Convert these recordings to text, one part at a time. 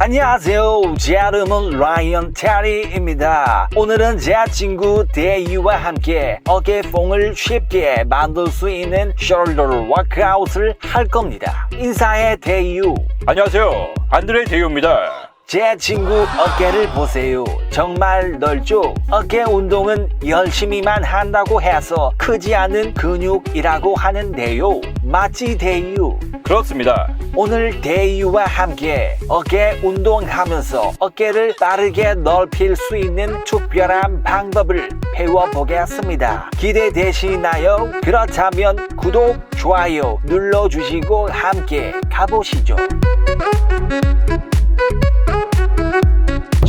안녕하세요. 제 이름은 라이언 테리입니다. 오늘은 제 친구 대유와 함께 어깨뽕을 쉽게 만들 수 있는 숄더 워크아웃을 할 겁니다. 인사해 대유. 안녕하세요. 안드레 대유입니다. 제 친구 어깨를 보세요. 정말 넓죠? 어깨 운동은 열심히만 한다고 해서 크지 않은 근육이라고 하는데요. 맞지 대유? 그렇습니다. 오늘 대유와 함께 어깨 운동하면서 어깨를 빠르게 넓힐 수 있는 특별한 방법을 배워보겠습니다. 기대되시나요? 그렇다면 구독, 좋아요 눌러주시고 함께 가보시죠.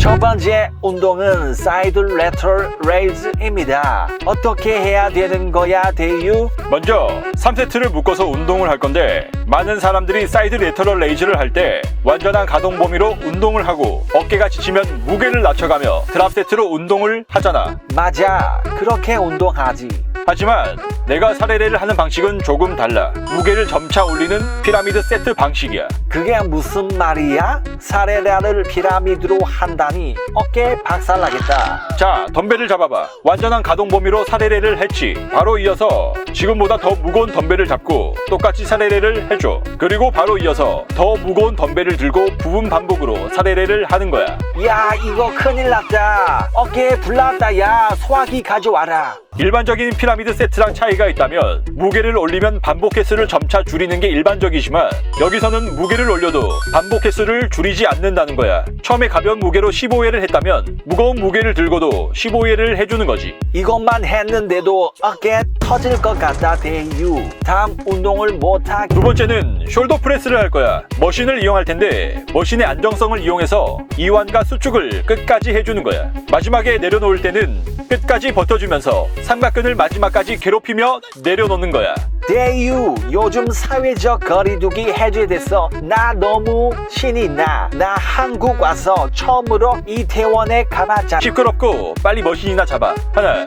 첫 번째 운동은 사이드 레터 레이즈입니다. 어떻게 해야 되는 거야, 대유? 먼저 3세트를 묶어서 운동을 할 건데 많은 사람들이 사이드 레터럴 레이즈를 할 때 완전한 가동 범위로 운동을 하고 어깨가 지치면 무게를 낮춰가며 드랍 세트로 운동을 하잖아. 맞아. 그렇게 운동하지. 하지만 내가 사례례를 하는 방식은 조금 달라. 무게를 점차 올리는 피라미드 세트 방식이야. 그게 무슨 말이야? 사레라를 피라미드로 한다니 어깨 박살나겠다. 자, 덤벨을 잡아봐. 완전한 가동 범위로 사례례를 했지. 바로 이어서 지금보다 더 무거운 덤벨을 잡고 똑같이 사례례를 해줘. 그리고 바로 이어서 더 무거운 덤벨을 들고 부분 반복으로 사례례를 하는 거야. 야 이거 큰일 났다. 어깨에 불났다. 야 소화기 가져와라. 일반적인 피라미드 세트랑 차이가 있다면 무게를 올리면 반복 횟수를 점차 줄이는 게 일반적이지만 여기서는 무게를 올려도 반복 횟수를 줄이지 않는다는 거야. 처음에 가벼운 무게로 15회를 했다면 무거운 무게를 들고도 15회를 해주는 거지. 이것만 했는데도 어깨 터질 것 같다 대유. 다음 운동을 못하. 두 번째는 숄더 프레스를 할 거야. 머신을 이용할 텐데 머신의 안정성을 이용해서 이완과 수축을 끝까지 해주는 거야. 마지막에 내려놓을 때는 끝까지 버텨주면서 삼각근을 마지막까지 괴롭히며 내려놓는 거야. 대유 요즘 사회적 거리두기 해제됐어. 나 너무 신이 나. 나 한국 와서 처음으로 이태원에 가봤잖아. 시끄럽고 빨리 머신이나 잡아. 하나,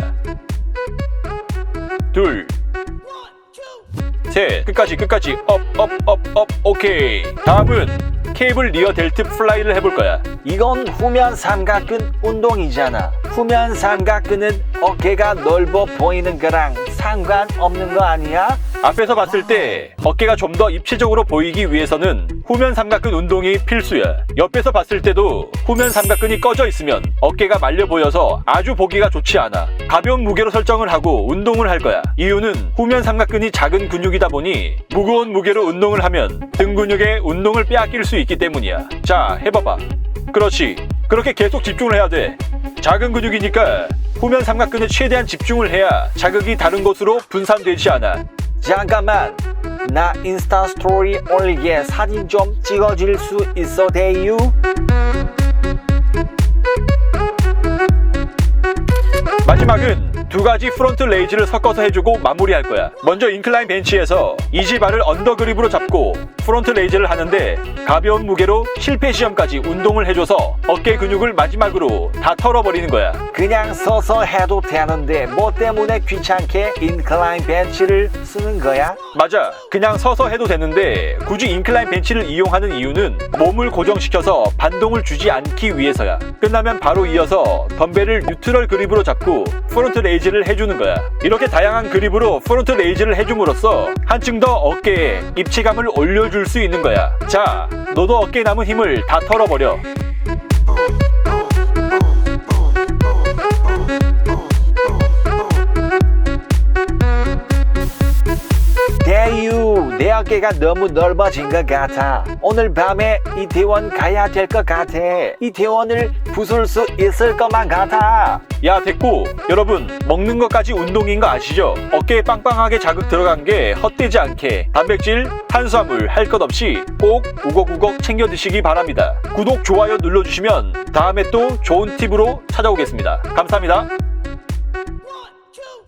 둘, 셋. 끝까지 끝까지 업 업 업 업 오케이. 다음은 케이블 리어 델트 플라이를 해볼 거야. 이건 후면 삼각근 운동이잖아. 후면 삼각근은 어깨가 넓어 보이는 거랑 상관없는 거 아니야? 앞에서 봤을 때 어깨가 좀 더 입체적으로 보이기 위해서는 후면 삼각근 운동이 필수야. 옆에서 봤을 때도 후면 삼각근이 꺼져 있으면 어깨가 말려 보여서 아주 보기가 좋지 않아. 가벼운 무게로 설정을 하고 운동을 할 거야. 이유는 후면 삼각근이 작은 근육이다 보니 무거운 무게로 운동을 하면 등 근육의 운동을 빼앗길 수 있기 때문이야. 자, 해봐봐. 그렇지. 그렇게 계속 집중을 해야 돼. 작은 근육이니까 후면 삼각근에 최대한 집중을 해야 자극이 다른 곳으로 분산되지 않아. 잠깐만. 나 인스타 스토리 올리게 사진 좀 찍어줄 수 있어 대유? 두 가지 프론트 레이즈를 섞어서 해주고 마무리할 거야. 먼저 인클라인 벤치에서 이지바를 언더그립으로 잡고 프론트 레이즈를 하는데 가벼운 무게로 실패 시험까지 운동을 해줘서 어깨 근육을 마지막으로 다 털어버리는 거야. 그냥 서서 해도 되는데 뭐 때문에 귀찮게 인클라인 벤치를 쓰는 거야? 맞아. 그냥 서서 해도 되는데 굳이 인클라인 벤치를 이용하는 이유는 몸을 고정시켜서 반동을 주지 않기 위해서야. 끝나면 바로 이어서 덤벨을 뉴트럴 그립으로 잡고 프론트 레이즈 를 해주는 거야. 이렇게 다양한 그립으로 프론트 레이즈를 해줌으로써 한층 더 어깨에 입체감을 올려줄 수 있는 거야. 자, 너도 어깨에 남은 힘을 다 털어버려. 어깨가 너무 넓어진 것 같아. 오늘 밤에 이태원 가야 될 것 같아. 이태원을 부술 수 있을 것만 같아. 야 됐고 여러분 먹는 것까지 운동인 거 아시죠? 어깨에 빵빵하게 자극 들어간 게 헛되지 않게 단백질, 탄수화물 할 것 없이 꼭 우걱우걱 챙겨 드시기 바랍니다. 구독, 좋아요 눌러주시면 다음에 또 좋은 팁으로 찾아오겠습니다. 감사합니다.